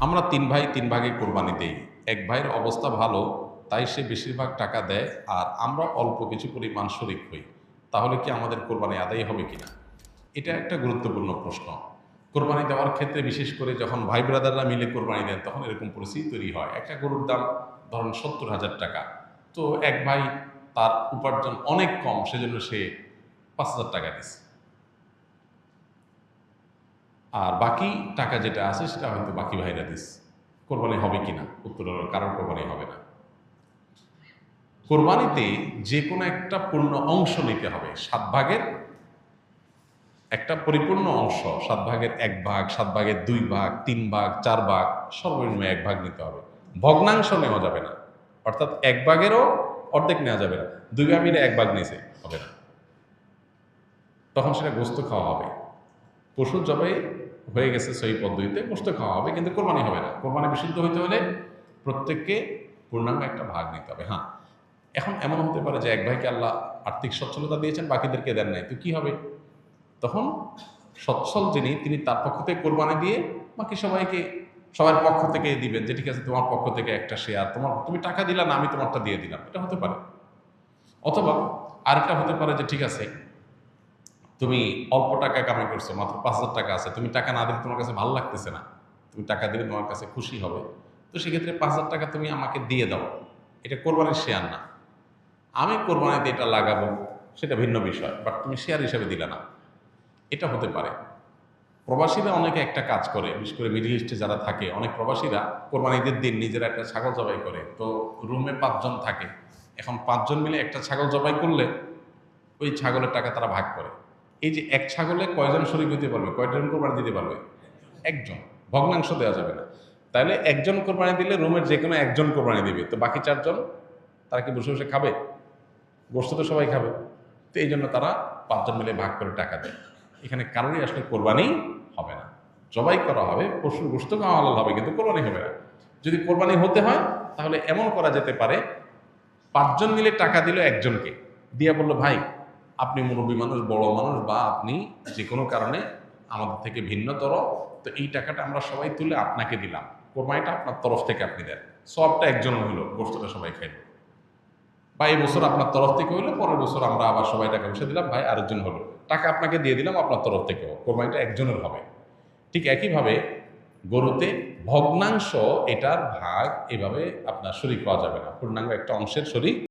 আমরা তিন ভাই তিন ভাগে কোরবানি দেই। এক ভাইয়ের অবস্থা ভালো, তাই সে বেশিরভাগ টাকা দেয় আর আমরা অল্প কিছু পরিমাণ শরিক হই। তাহলে কি আমাদের কোরবানি আদায় হবে কিনা? এটা একটা গুরুত্বপূর্ণ প্রশ্ন। কোরবানি দেওয়ার ক্ষেত্রে বিশেষ করে যখন ভাই ব্রাদাররা মিলে কোরবানি দেন, তখন এরকম পরিস্থিতি তৈরি হয়। একটা গরুর দাম ধরুন সত্তর হাজার টাকা। তো এক ভাই তার উপার্জন অনেক কম, সেজন্য সে পাঁচ হাজার টাকা দিচ্ছে আর বাকি টাকা যেটা আছে সেটা হয়তো বাকি ভাইরা দিস। কোরবানি হবে কিনা? উত্তর হলো, কারোর কোরবানি হবে না। কোরবানিতে যে কোনো একটা পূর্ণ অংশ নিতে হবে। সাত ভাগের একটা পরিপূর্ণ অংশ, সাত ভাগের এক ভাগ, সাত ভাগের দুই ভাগ, তিন ভাগ, চার ভাগ, সর্বনিম্ন এক ভাগ নিতে হবে। ভগ্নাংশ নেওয়া যাবে না। অর্থাৎ এক ভাগেরও অর্ধেক নেওয়া যাবে না। দুই ভাগ মিলে এক ভাগ নিয়েছে হবে না। তখন সেটা গোস্ত খাওয়া হবে। পশু জবাই হয়ে গেছে সেই পদ্ধতিতে গোস্ত খাওয়া হবে, কিন্তু কোরবানি হবে না। কোরবানি বিশুদ্ধ হইতে হলে প্রত্যেককে পূর্ণাঙ্গ একটা ভাগ নিতে হবে হ্যাঁ। এখন এমন হতে পারে যে এক ভাইকে আল্লাহ আর্থিক সচ্ছলতা দিয়েছেন, বাকিদেরকে দেন নাই, তো কি হবে? তখন সচ্ছল যিনি, তিনি তার পক্ষ থেকে কোরবানি দিয়ে বাকি সবাইকে, সবার পক্ষ থেকে দিবেন যে, ঠিক আছে, তোমার পক্ষ থেকে একটা শেয়ার তোমার, তুমি টাকা দিলা না, আমি তোমারটা দিয়ে দিলাম। এটা হতে পারে। অথবা আরেকটা হতে পারে যে, ঠিক আছে তুমি অল্প টাকা কামাই করছ, মাত্র পাঁচ হাজার টাকা আছে, তুমি টাকা না দিলে তোমার কাছে ভালো লাগতেছে না। তুমি টাকা দিলে তোমার কাছে খুশি হবে। তো সেক্ষেত্রে পাঁচ হাজার টাকা তুমি আমাকে দিয়ে দাও। এটা কোরবানির শেয়ার না। আমি কোরবানিতে এটা লাগাবো, সেটা ভিন্ন বিষয় বাট তুমি শেয়ার হিসাবে দিলে না। এটা হতে পারে। প্রবাসীরা অনেকে একটা কাজ করে, বিশেষ করে মিডিল ইস্টে যারা থাকে, অনেক প্রবাসীরা কোরবানিদের দিন নিজেরা একটা ছাগল জবাই করে। তো রুমে পাঁচজন থাকে। এখন পাঁচজন মিলে একটা ছাগল জবাই করলে ওই ছাগলের টাকা তারা ভাগ করে। এই যে এক ছাগলে কয়জন শরীর দিতে পারবে? কয়জন কোরবানি দিতে পারবে? একজন। ভগ্নাংশ দেওয়া যাবে না। তাহলে একজন কোরবানি দিলে রুমের যে কোনো একজন কোরবানি দিবে। তো বাকি চারজন, তারা কি বসে বসে খাবে? গোস্ত তো সবাই খাবে। তো এই জন্য তারা পাঁচজন মিলে ভাগ করে টাকা দেয়। এখানে কারোরই আসলে কোরবানি হবে না। জবাই করা হবে পশুর গোস্ত খাওয়া হবে, কিন্তু কোরবানি হবে না। যদি কোরবানি হতে হয়, তাহলে এমন করা যেতে পারে, পাঁচজন মিলে টাকা দিল একজনকে। দিয়া বলল, ভাই আপনি মুরব্বী মানুষ, বড় মানুষ বা আপনি যে কোনো কারণে আমাদের থেকে ভিন্নতর, তো এই টাকাটা আমরা সবাই তুলে আপনাকে দিলাম। কোরবানিটা আপনার তরফ থেকে আপনি দেন। সবটা একজন হইল গোস্তটা সবাই খাইল। বা এই বছর আপনার তরফ থেকে হইল, পরের বছর আমরা আবার সবাই টাকা বসে দিলাম, ভাই আরেকজন হলো। টাকা আপনাকে দিয়ে দিলাম, আপনার তরফ থেকেও। কোরবানিটা একজনের হবে। ঠিক একইভাবে গরুতে ভগ্নাংশ এটার ভাগ এভাবে আপনার শরীর পাওয়া যাবে না। পূর্ণাঙ্গ একটা অংশের শরীর